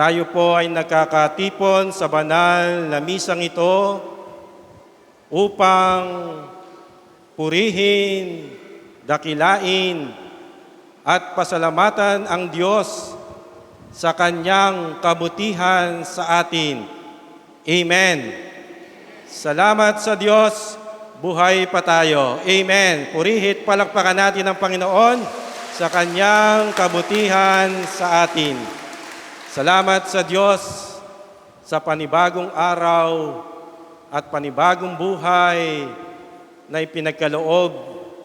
Tayo po ay nagkakatipon sa banal na misang ito upang purihin, dakilain, at pasalamatan ang Diyos sa Kanyang kabutihan sa atin. Amen. Salamat sa Diyos, buhay pa tayo. Amen. Purihit palakpakan natin ang Panginoon sa Kanyang kabutihan sa atin. Salamat sa Diyos sa panibagong araw at panibagong buhay na ipinagkaloob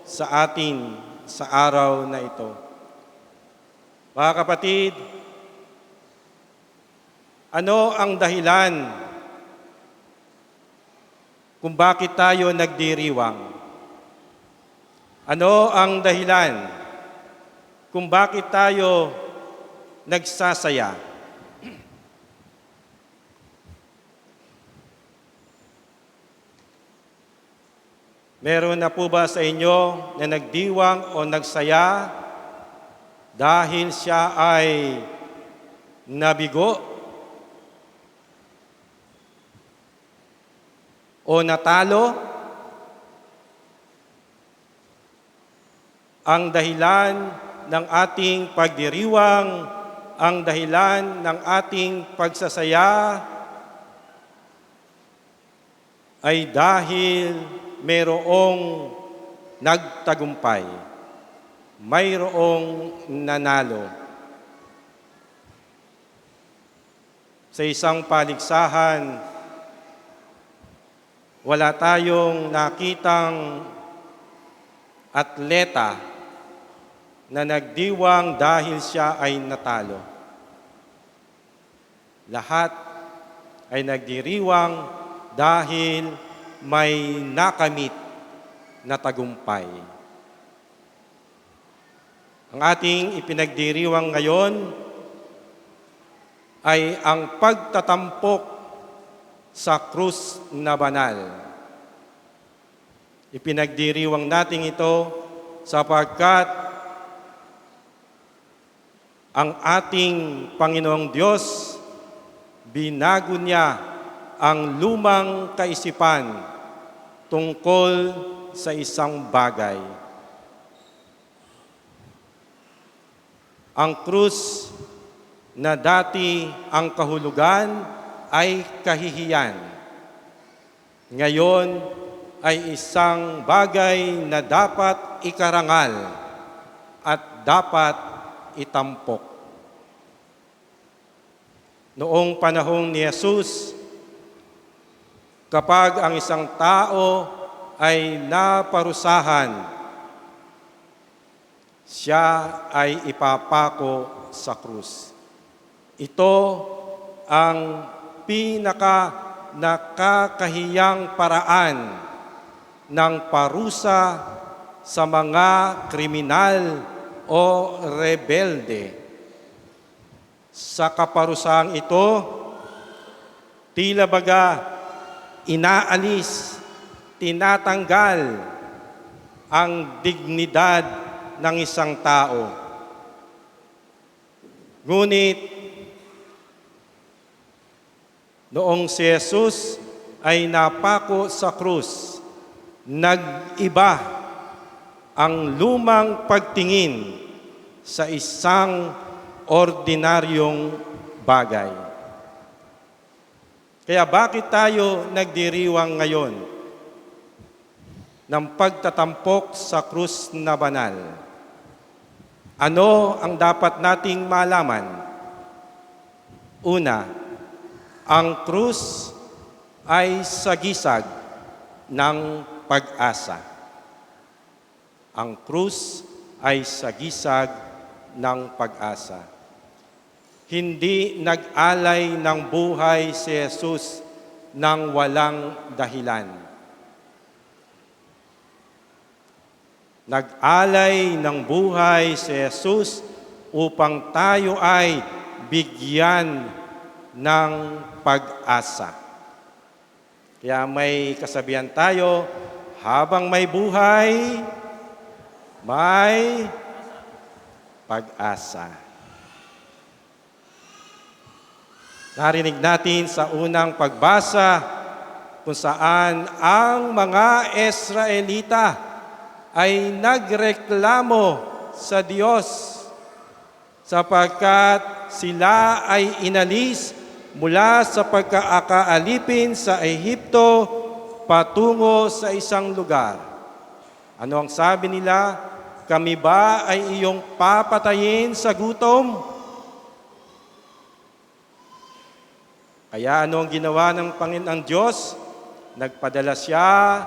sa atin sa araw na ito. Mga kapatid, ano ang dahilan kung bakit tayo nagdiriwang? Ano ang dahilan kung bakit tayo nagsasaya? Meron na po ba sa inyo na nagdiwang o nagsaya dahil siya ay nabigo o natalo? Ang dahilan ng ating pagdiriwang, ang dahilan ng ating pagsasaya ay dahil mayroong nagtagumpay, mayroong nanalo. Sa isang paligsahan, wala tayong nakitang atleta na nagdiwang dahil siya ay natalo. Lahat ay nagdiriwang dahil may nakamit na tagumpay. Ang ating ipinagdiriwang ngayon ay ang pagtatampok sa krus na banal. Ipinagdiriwang natin ito sapagkat ang ating Panginoong Diyos, binago niya ang lumang kaisipan tungkol sa isang bagay. Ang krus na dati ang kahulugan ay kahihiyan. Ngayon ay isang bagay na dapat ikarangal at dapat itampok. Noong panahong ni Jesus, kapag ang isang tao ay naparusahan, siya ay ipapako sa krus. Ito ang pinaka nakakahiyang paraan ng parusa sa mga kriminal o rebelde. Sa kaparusahang ito, tila baga inaalis, tinatanggal ang dignidad ng isang tao. Ngunit, noong si Jesus ay napako sa krus, nag-iba ang lumang pagtingin sa isang ordinaryong bagay. Kaya bakit tayo nagdiriwang ngayon ng pagtatampok sa krus na banal? Ano ang dapat nating malaman? Una, ang krus ay sagisag ng pag-asa. Ang krus ay sagisag ng pag-asa. Hindi nag-alay ng buhay si Jesus ng walang dahilan. Nag-alay ng buhay si Jesus upang tayo ay bigyan ng pag-asa. Kaya may kasabihan tayo, habang may buhay, may pag-asa. Narinig natin sa unang pagbasa kung saan ang mga Israelita ay nagreklamo sa Diyos sapagkat sila ay inalis mula sa pagkaakaalipin sa Ehipto patungo sa isang lugar. Ano ang sabi nila? Kami ba ay iyong papatayin sa gutom? Kaya ano ang ginawa ng Panginoon Diyos? Nagpadala siya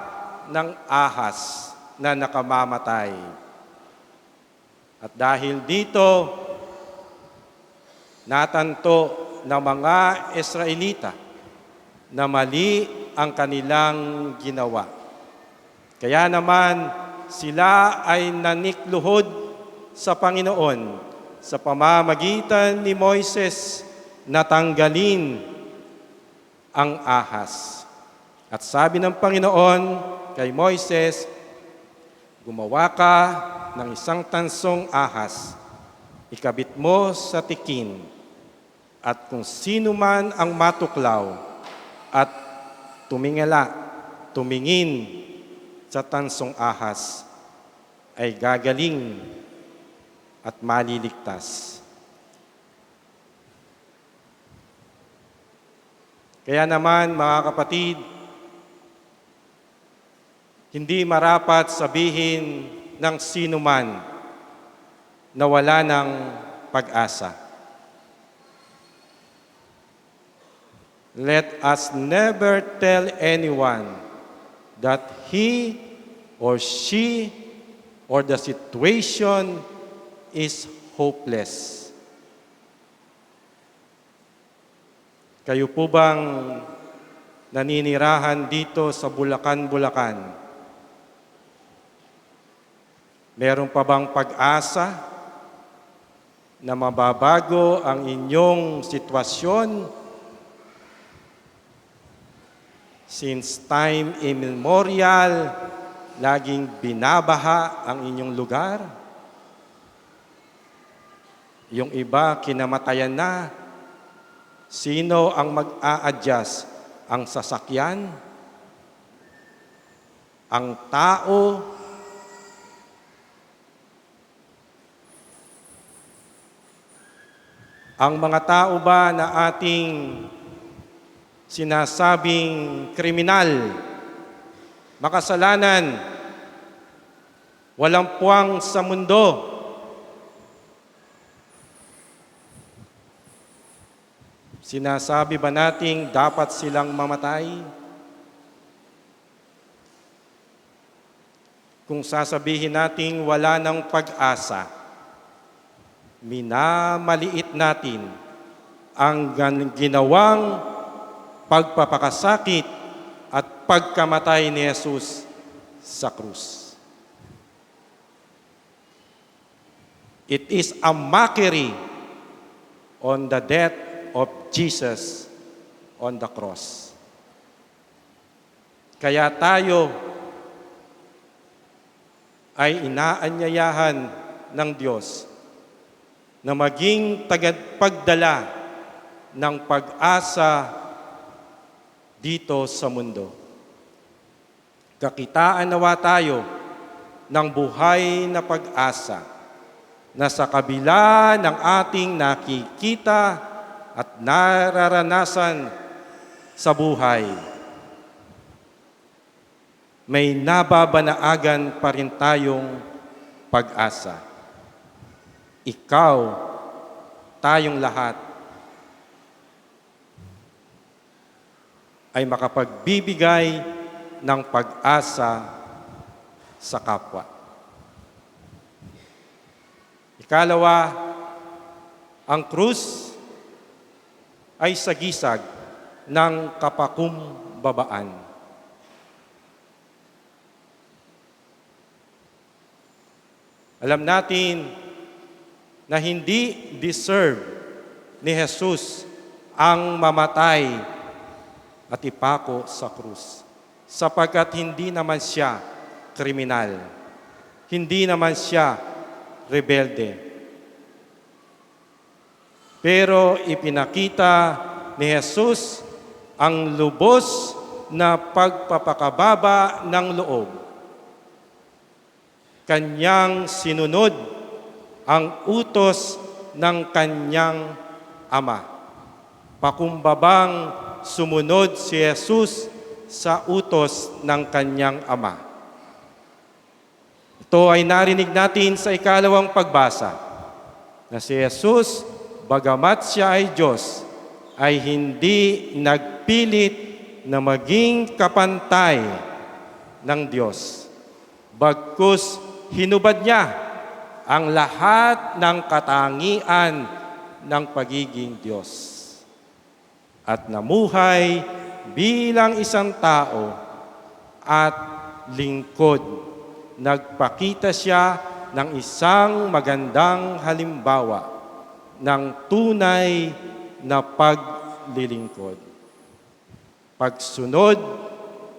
ng ahas na nakamamatay. At dahil dito, natanto ng mga Israelita na mali ang kanilang ginawa. Kaya naman sila ay nanikluhod sa Panginoon sa pamamagitan ni Moises na tanggalin ang ahas. At sabi ng Panginoon kay Moises, gumawa ka ng isang tansong ahas, ikabit mo sa tikin, at kung sino man ang matuklaw at tumingala, tumingin sa tansong ahas, ay gagaling at maliligtas. Kaya naman, mga kapatid, hindi marapat sabihin ng sino man na wala ng pag-asa. Let us never tell anyone that he or she or the situation is hopeless. Kayo po bang naninirahan dito sa Bulacan, Bulacan? Meron pa bang pag-asa na mababago ang inyong sitwasyon? Since time immemorial, laging binabaha ang inyong lugar. Yung iba, kinamatayan na. Sino ang mag-a-adjust? Ang sasakyan? Ang tao? Ang mga tao ba na ating sinasabing kriminal, makasalanan, walang puwang sa mundo, Sinasabi ba nating dapat silang mamatay? Kung sasabihin nating wala ng pag-asa, minamaliit natin ang ginawang pagpapakasakit at pagkamatay ni Jesus sa krus. It is a mockery on the death of Jesus on the cross. Kaya tayo ay inaanyayahan ng Diyos na maging tagapagdala ng pag-asa dito sa mundo. Kakitaan nawa tayo ng buhay na pag-asa na sa kabila ng ating nakikita at nararanasan sa buhay, may nababanaagan pa rin tayong pag-asa. Ikaw, tayong lahat, ay makapagbibigay ng pag-asa sa kapwa. Ikalawa, ang krus ay sagisag ng kapakumbabaan. Alam natin na hindi deserve ni Jesus ang mamatay at ipako sa krus sapagkat hindi naman siya kriminal. Hindi naman siya rebelde. Pero ipinakita ni Jesus ang lubos na pagpapakababa ng loob. Kanyang sinunod ang utos ng kanyang ama. Pakumbabang sumunod si Jesus sa utos ng kanyang ama. Ito ay narinig natin sa ikalawang pagbasa na si Jesus, bagamat siya ay Diyos, ay hindi nagpilit na maging kapantay ng Diyos. Bagkus hinubad niya ang lahat ng katangian ng pagiging Diyos. At namuhay bilang isang tao at lingkod nagpakita siya ng isang magandang halimbawa ng tunay na paglilingkod. Pagsunod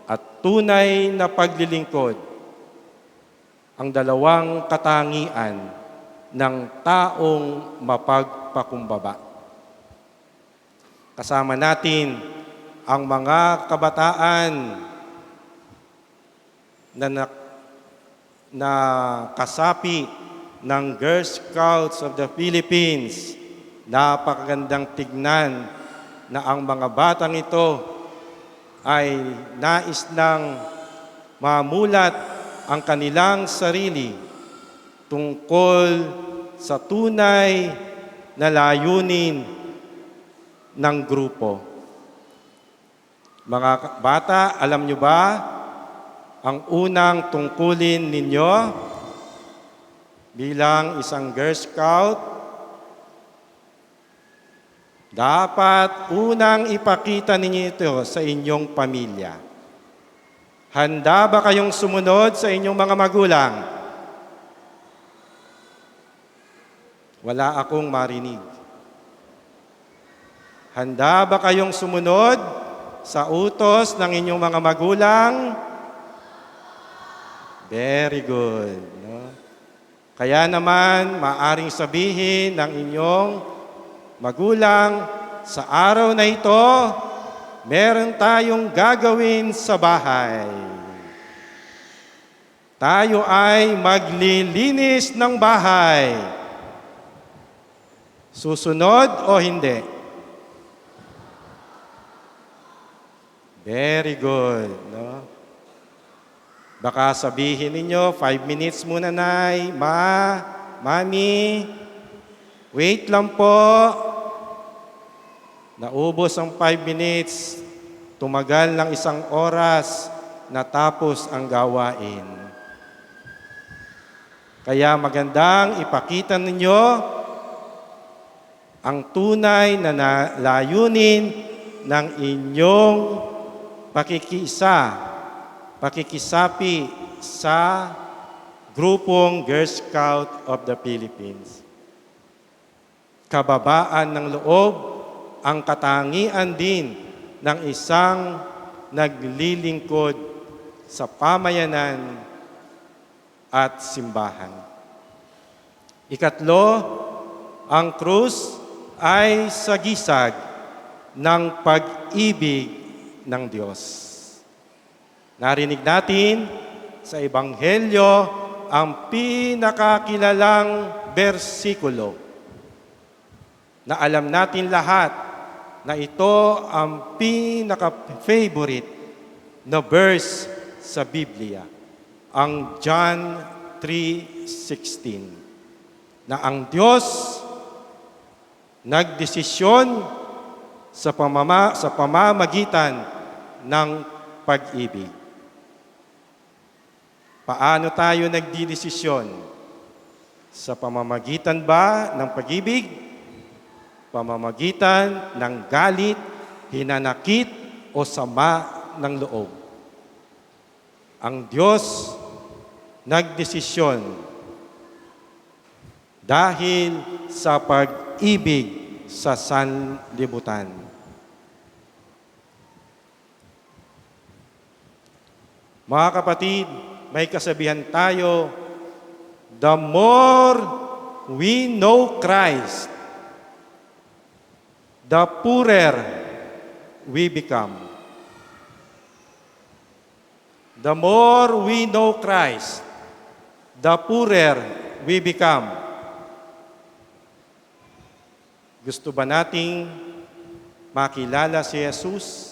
at tunay na paglilingkod ang dalawang katangian ng taong mapagpakumbaba. Kasama natin ang mga kabataan na nak na kasapi ng Girl Scouts of the Philippines. Napakagandang tignan na ang mga batang ito ay nais ng mamulat ang kanilang sarili tungkol sa tunay na layunin ng grupo. Mga bata, alam nyo ba ang unang tungkulin ninyo bilang isang Girl Scout, dapat unang ipakita ninyo ito sa inyong pamilya. Handa ba kayong sumunod sa inyong mga magulang? Wala akong marinig. Handa ba kayong sumunod sa utos ng inyong mga magulang? Very good. Kaya naman, maaring sabihin ng inyong magulang, sa araw na ito, meron tayong gagawin sa bahay. Tayo ay maglilinis ng bahay. Susunod o hindi? Very good. No? Baka sabihin ninyo, five minutes muna, Nay. Ma, Mami, wait lang po. Naubos ang five minutes. Tumagal ng isang oras. Natapos ang gawain. Kaya magandang ipakita ninyo ang tunay na layunin ng inyong pakikisa pakikisapi sa grupong Girl Scout of the Philippines. Kababaan ng loob ang katangian din ng isang naglilingkod sa pamayanan at simbahan. Ikatlo, ang krus ay sagisag ng pag-ibig ng Diyos. Narinig natin sa Ebanghelyo ang pinakakilalang bersikulo na alam natin lahat na ito ang pinaka-favorite na verse sa Biblia, ang John 3.16, na ang Diyos nagdesisyon sa, pamama, sa pamamagitan ng pag-ibig. Paano tayo nagdidesisyon? Sa pamamagitan ba ng pag-ibig? Pamamagitan ng galit, hinanakit, o sama ng loob? Ang Diyos nagdesisyon dahil sa pag-ibig sa sanlibutan. Mga kapatid, may kasabihan tayo, the more we know Christ, the poorer we become. The more we know Christ, the poorer we become. Gusto ba nating makilala si Jesus?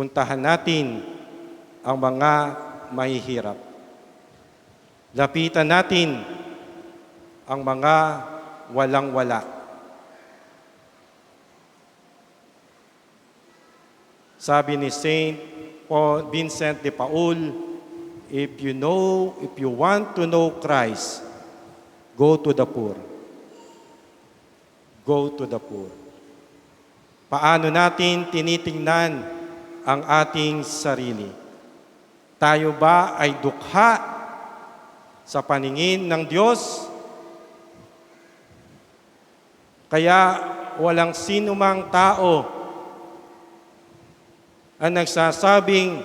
Puntahan natin ang mga mahihirap. Lapitan natin ang mga walang-wala. Sabi ni Saint Paul, Vincent de Paul, if you know, if you want to know Christ, go to the poor. Go to the poor. Paano natin tinitingnan ang ating sarili? Tayo ba ay dukha sa paningin ng Diyos? Kaya walang sinumang tao ang nagsasabing,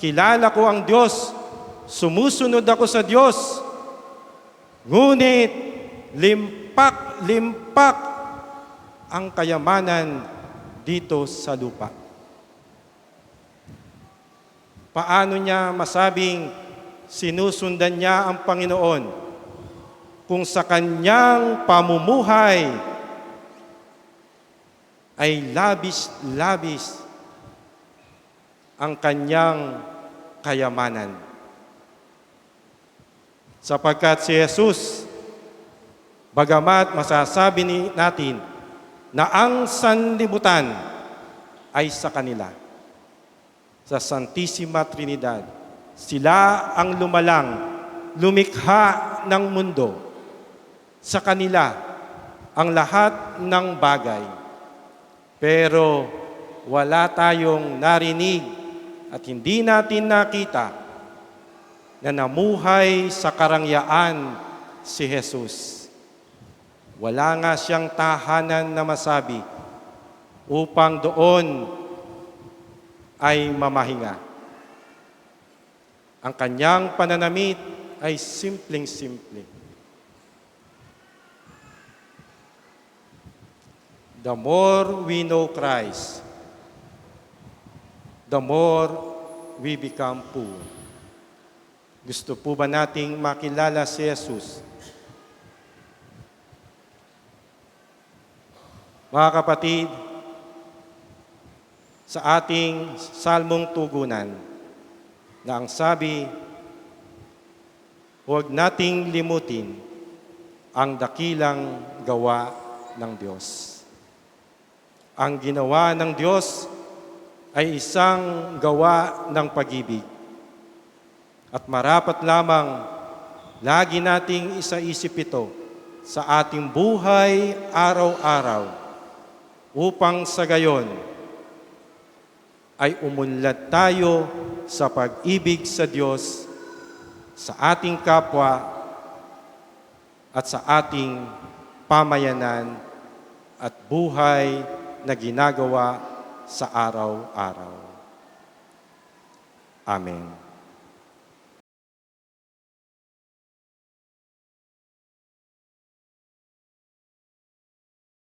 kilala ko ang Diyos, sumusunod ako sa Diyos, ngunit limpak-limpak ang kayamanan dito sa lupa. Paano niya masabing sinusundan niya ang Panginoon kung sa kanyang pamumuhay ay labis-labis ang kanyang kayamanan. Sapagkat si Jesus, bagamat masasabi ni natin na ang sanlibutan ay sa kanila, sa Santissima Trinidad. Sila ang lumalang, lumikha ng mundo. Sa kanila ang lahat ng bagay. Pero wala tayong narinig at hindi natin nakita na namuhay sa karangyaan si Jesus. Wala nga siyang tahanan na masabi upang doon ay mamahinga. Ang kanyang pananamit ay simpleng-simple. The more we know Christ, the more we become poor. Gusto po ba nating makilala si Jesus? Mga kapatid, sa ating salmong tugunan, na ang sabi, huwag nating limutin ang dakilang gawa ng Diyos. Ang ginawa ng Diyos ay isang gawa ng pag-ibig. At marapat lamang lagi nating isaisip ito sa ating buhay araw-araw upang sa gayon ay umunlad tayo sa pag-ibig sa Diyos, sa ating kapwa, at sa ating pamayanan at buhay na ginagawa sa araw-araw. Amen.